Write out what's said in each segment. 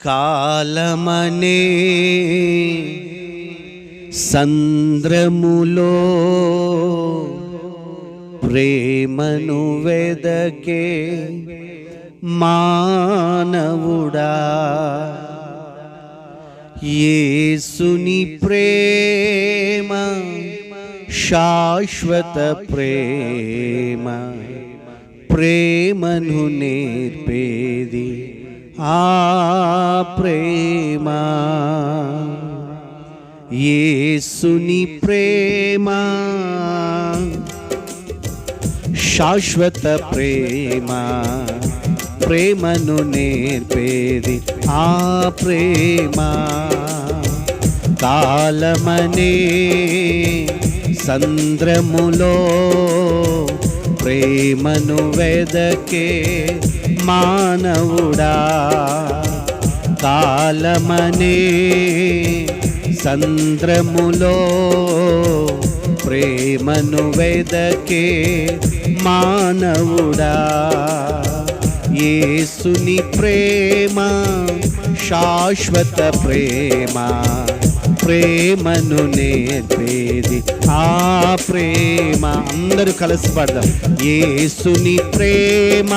కాలమనే సంద్రములో ప్రేమను వెదకే మానవుడా. యేసుని ప్రేమ శాశ్వత ప్రేమ ప్రేమను నేర్పేది ఆ ప్రేమ ఏసుని ప్రేమ శాశ్వత ప్రేమ ప్రేమను నేర్పేది ఆ ప్రేమ. కాలమనే సంద్రములో ప్రేమను వెదకే మానవుడా. కాలమనే సంద్రములో ప్రేమను వెదకే మానవుడా. ఏసుని ప్రేమ శాశ్వత ప్రేమ. ప్రేమను నేర్పేది. ఆ ప్రేమ అందరూ కలిసి పడదాం. ఏసుని ప్రేమ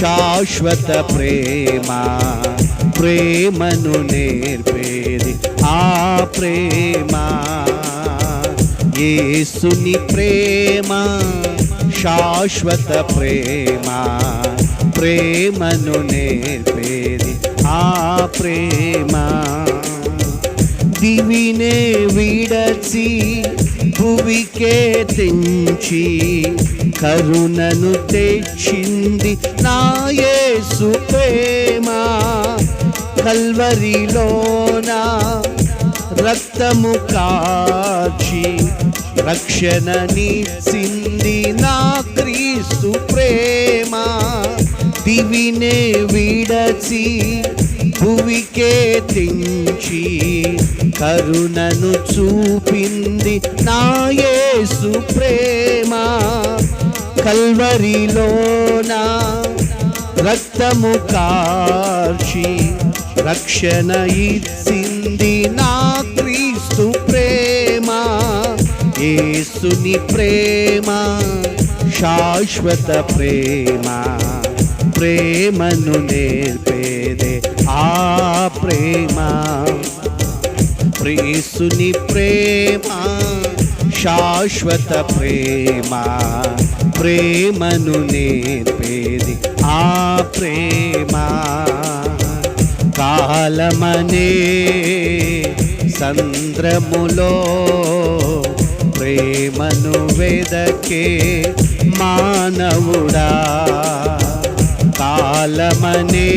శాశ్వత ప్రేమ ప్రేమను నేర్పేది. ఆ ప్రేమ ఏసుని ప్రేమ శాశ్వత ప్రేమ ప్రేమను నేర్పేది. ఆ ప్రేమ దివినే విడచి భువికే తెంచి కరుణను తెచ్చింది నాయేసు ప్రేమ. కల్వరిలోన రక్తము కాచి రక్షణనిచ్చింది నా క్రీస్తు ప్రేమ. దివినే విడచి భువికే తెంచి కరుణను చూపింది నాయేసు ప్రేమ. కల్వరిలోన రక్తము కార్చి రక్షణ ఇచ్చింది నా క్రీస్తు ప్రేమ. యేసుని ప్రేమ శాశ్వత ప్రేమ. ప్రేమను నేర్పి ఆ ప్రేమ ప్రేసుని ప్రేమ శాశ్వత ప్రేమ ప్రేమను నేర్పేది ఆ ప్రేమ. కాలమనే సంద్రములో ప్రేమను వెదకే మానవుడా. కాలమనే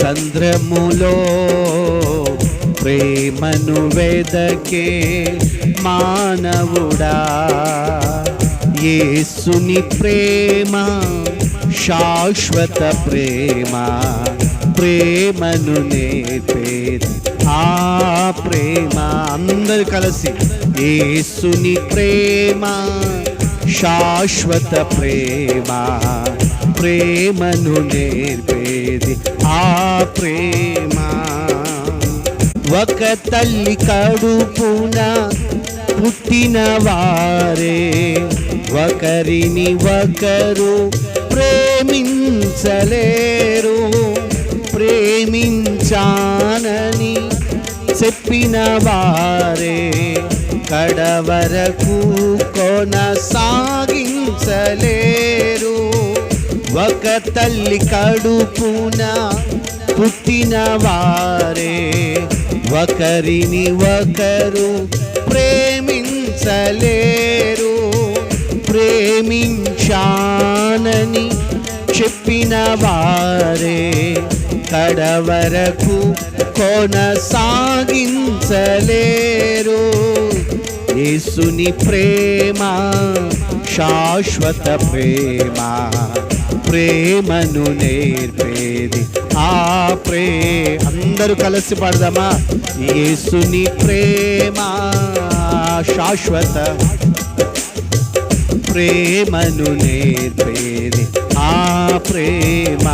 సంద్రములో ప్రేమను వెదకే మానవుడా. యేసుని ప్రేమ శాశ్వత ప్రేమ ప్రేమను నేర్పేది ఆ ప్రేమ. అందరు కలిసి యేసుని ప్రేమ శాశ్వత ప్రేమ ప్రేమను నేర్పేది ప్రేమ. ఒక తల్లి కడుపున పుట్టిన వారే ఒకరిని ఒకరు ప్రేమించలేరు ప్రేమించానని చెప్పిన వారే కడవరకు కొనసాగించలేరు. ఒక తల్లి కడుపున పుట్టిన వారే ఒకరిని ఒకరు ప్రేమించలేరు. ప్రేమించానని చెప్పిన వారే కడవరకు కొనసాగించలేరు. యేసుని ప్రేమ శాశ్వత ప్రేమ. ప్రేమను నేర్పేది. ఆ ప్రే అందరూ కలిసి పడదామా? యేసుని ప్రేమ శాశ్వత. ప్రేమను నేర్పేది. ఆ ప్రేమ